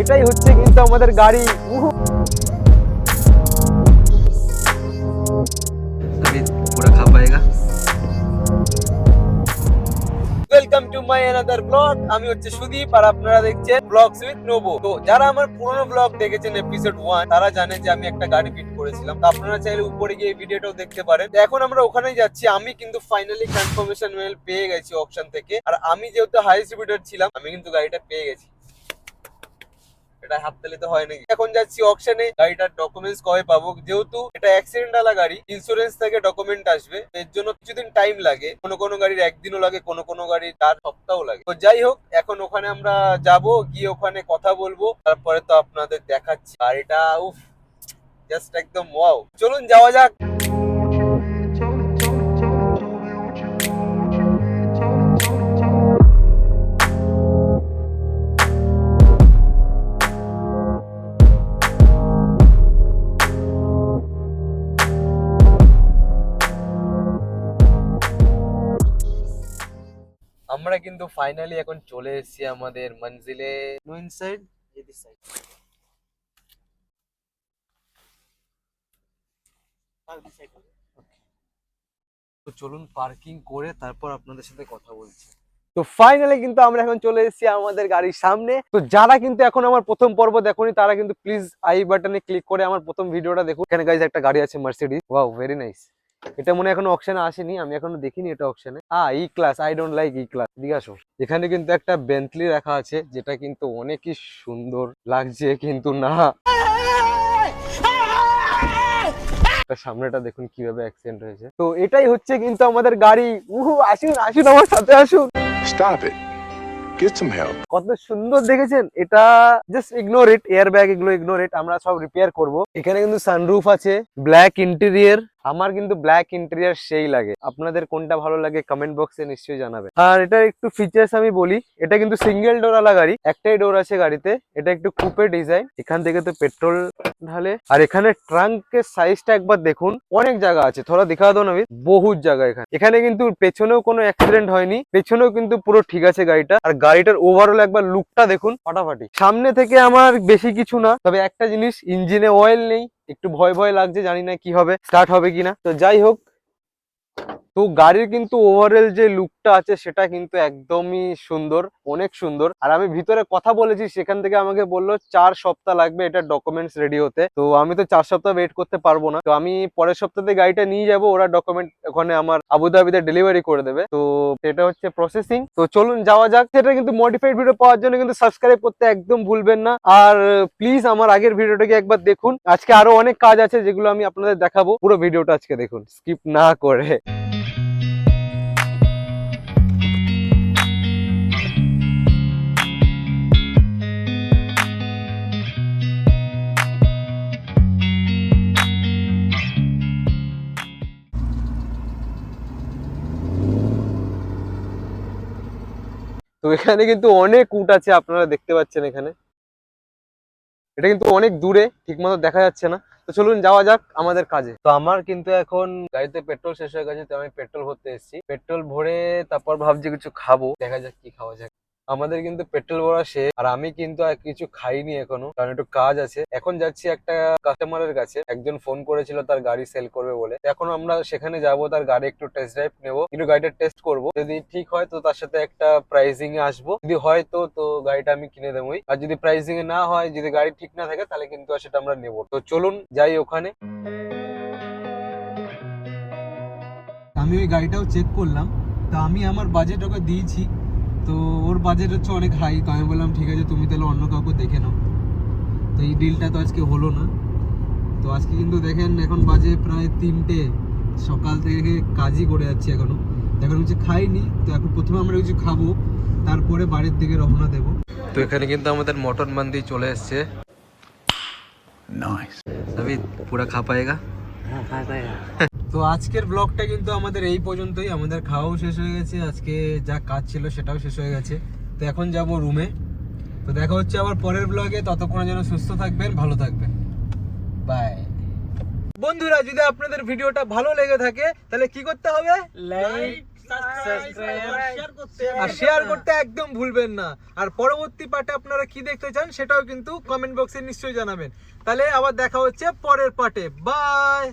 এটাই হচ্ছে কিন্তু আমাদের গাড়ি। Welcome to my another blog আমি হচ্ছে সুদীপ আর আপনারা দেখছেন ব্লগস উইথ নোবো তো যারা আমার পুরোনো ব্লগ দেখেছেন এপিসোড ওয়ান তারা জানে যে আমি একটা গাড়ি ফিট করেছিলাম। তো আপনারা চাইলে উপরে গিয়ে ভিডিওটাও দেখতে পারেন। এখন আমরা ওখানেই যাচ্ছি। আমি কিন্তু ফাইনালি কনফার্মেশন মেল পেয়ে গেছি অপশন থেকে। আর আমি যেহেতু হাইস্ট ছিলাম, আমি কিন্তু গাড়িটা পেয়ে গেছি। এটা হাত তালে তো হয় নাকি এখন যাচ্ছি অকশনে গাড়িটার ডকুমেন্টস কবে পাবো? যেহেতু এটা অ্যাক্সিডেন্ট আলা গাড়ি ইন্স্যুরেন্স থেকে ডকুমেন্ট আসবে। এর জন্য কিছুদিন টাইম লাগে। কোনো কোনো গাড়ির একদিনও লাগে, কোনো কোনো গাড়ির চার সপ্তাহ লাগে। তো যাই হোক, এখন ওখানে আমরা যাব, গিয়ে ওখানে কথা বলব। তারপরে তো আপনাদের দেখাচ্ছি। গাড়িটা উফ জাস্ট একদম ওয়াও চলুন যাওয়া যাক। আমরা কিন্তু ফাইনালি এখন চলে এসেছি আমাদের মঞ্জিলে। নো ইনসাইড তো চলুন পার্কিং করে তারপর আপনাদের সাথে কথা বলছি। তো ফাইনালি কিন্তু আমরা এখন চলে এসেছি আমাদের গাড়ির সামনে। তো যারা কিন্তু এখন আমার প্রথম পর্ব দেখোনি তারা কিন্তু প্লিজ আই বাটনে ক্লিক করে আমার প্রথম ভিডিওটা দেখুন। এখানে গাইজ একটা গাড়ি আছে মার্সিডিজ ওয়াও ভেরি নাইস এটা মনে হয় এখনও অপশনে আসেনি আমি এখনও দেখিনি এটা অপশনে আ E class I don't like E class ঠিক আছে এখানে কিন্তু একটা বেন্টলি রাখা আছে যেটা কিন্তু অনেকই সুন্দর লাগছে কিন্তু না। সামনেটা দেখুন কীভাবে অ্যাক্সিডেন্ট হয়েছে। তো এটাই হচ্ছে কিন্তু আমাদের গাড়ি। উহু আসুন আসুন আমার সাথে আসুন। Stop it. Get some help. কত সুন্দর দেখেছেন? এটা just ignore it air bag এগুলো ইগনোর ইট আমরা সব রিপেয়ার করব। এখানে কিন্তু সানরুফ আছে ব্ল্যাক ইন্টেরিয়ার আমার কিন্তু ব্ল্যাক ইন্টেরিয়ার সেই লাগে। আপনাদের কোনটা ভালো লাগে কমেন্ট বক্সে নিশ্চয়ই জানাবেন। আর এটা একটু ফিচার্স আমি বলি, এটা কিন্তু সিঙ্গেল ডোর আলা গাড়ি, একটাই ডোর আছে গাড়িতে, এটা একটু কুপে ডিজাইন এখান থেকে তো পেট্রোল ঢালে। আর এখানে ট্রাঙ্কের সাইজটা একবার দেখুন, অনেক জায়গা আছে, থোড়া দেখা দাও না বহুত জায়গা এখানে। এখানে কিন্তু পেছনেও কোনো অ্যাক্সিডেন্ট হয়নি, পেছনেও কিন্তু পুরো ঠিক আছে গাড়িটা। আর গাড়িটার ওভারঅল একবার লুকটা দেখুন, ফাটাফাটি। সামনে থেকে আমার বেশি কিছু না, তবে একটা জিনিস ইঞ্জিনে অয়েল নেই একটু ভয় ভয় লাগছে জানি না কি হবে স্টার্ট হবে কিনা। তো যাই হোক তো গাড়ির কিন্তু ওভারঅল যে লুকটা আছে, সেটা কিন্তু একদমই সুন্দর, অনেক সুন্দর। আর আমি ভিতরে কথা বলেছি, সেখান থেকে আমাকে বলল, চার সপ্তাহ লাগবে, এটা ডকুমেন্টস রেডি হতে। তো আমি তো চার সপ্তাহ ওয়েট করতে পারব না। তো আমি পরের সপ্তাহে গাড়িটা নিয়ে যাব, ওরা ডকুমেন্ট ওখানে আমার আবুধাবিতে ডেলিভারি করে দেবে। তো এটা হচ্ছে প্রসেসিং তো চলুন, যাওয়া যাক। সেটা কিন্তু মডিফাইড ভিডিও পাওয়ার জন্য কিন্তু সাবস্ক্রাইব করতে একদম ভুলবেন না। আর প্লিজ আমার আগের ভিডিওটাকে একবার দেখুন। আজকে আরও অনেক কাজ আছে, যেগুলো আমি আপনাদের দেখাবো। পুরো ভিডিওটা আজকে দেখুন। স্কিপ না করে। তো এখানে কিন্তু অনেক উট আছে, আপনারা দেখতে পাচ্ছেন এখানে। এটা কিন্তু অনেক দূরে ঠিক মতো দেখা যাচ্ছে না। তো চলুন যাওয়া যাক আমাদের কাজে। তো আমার কিন্তু এখন গাড়িতে পেট্রোল শেষ হয়ে গেছে, তো আমি পেট্রোল ভরতে এসেছি। পেট্রোল ভরে তারপর ভাবছি কিছু খাব, দেখা যাক কি খাওয়া যায়। আমাদের কিন্তু পেট্রোল ভরা শেষ। আর আমি কিন্তু আর কিছু খাইনি এখনও, কারণ একটু কাজ আছে। এখন যাচ্ছি একটা কাস্টমারের কাছে। একজন ফোন করেছিল তার গাড়ি সেল করবে বলে। এখন আমরা সেখানে যাব, তার গাড়ি একটু টেস্ট ড্রাইভ নেব। কিন্তু গাড়িটা টেস্ট করব। যদি ঠিক হয় তো তার সাথে একটা প্রাইসিং এ আসব। যদি হয় তো তো গাড়িটা আমি কিনে দেবোই। আর যদি প্রাইসিং এ না হয়, যদি গাড়ি ঠিক না থাকে তাহলে কিন্তু সেটা আমরা নেব তো চলুন, যাই ওখানে। আমি ওই গাড়িটাও চেক করলাম। তা আমি আমার বাজেট ওকে দিয়েছি। তো ওর বাজেট হচ্ছে অনেক হাই তো আমি বললাম ঠিক আছে তুমি তাহলে অন্য কাউকে দেখে নাও। তো এই ডিলটা তো আজকে হলো না। তো আজকে কিন্তু দেখেন এখন বাজে প্রায় তিনটে। সকাল থেকে কাজই করে যাচ্ছি এখনও এখন হচ্ছে খাইনি তো এখন প্রথমে আমরা কিছু খাব তারপরে বাড়ির দিকে রওনা দেব। তো এখানে কিন্তু আমাদের মটন মান্দি চলে এসছে। নাইস তবে পুরা খা পায়েগা? হ্যাঁ খা তো আজকের ব্লগটা কিন্তু আমাদের এই পর্যন্তই। আমাদের খাওয়াও শেষ হয়ে গেছে। আজকে যা কাজ ছিল সেটাও শেষ হয়ে গেছে। তো এখন যাব রুমে তো দেখা হচ্ছে আবার পরের ব্লগে ততক্ষণের জন্য সুস্থ থাকবেন ভালো থাকবেন। বাই বন্ধুরা যদি আপনাদের ভিডিওটা ভালো লেগে থাকে তাহলে কি করতে হবে? লাইক আর শেয়ার করতে একদম ভুলবেন না। আর পরবর্তী পার্টে আপনারা কি দেখতে চান সেটাও কিন্তু কমেন্ট বক্সে নিশ্চয়ই জানাবেন। তাহলে আবার দেখা হচ্ছে পরের পার্টে। বাই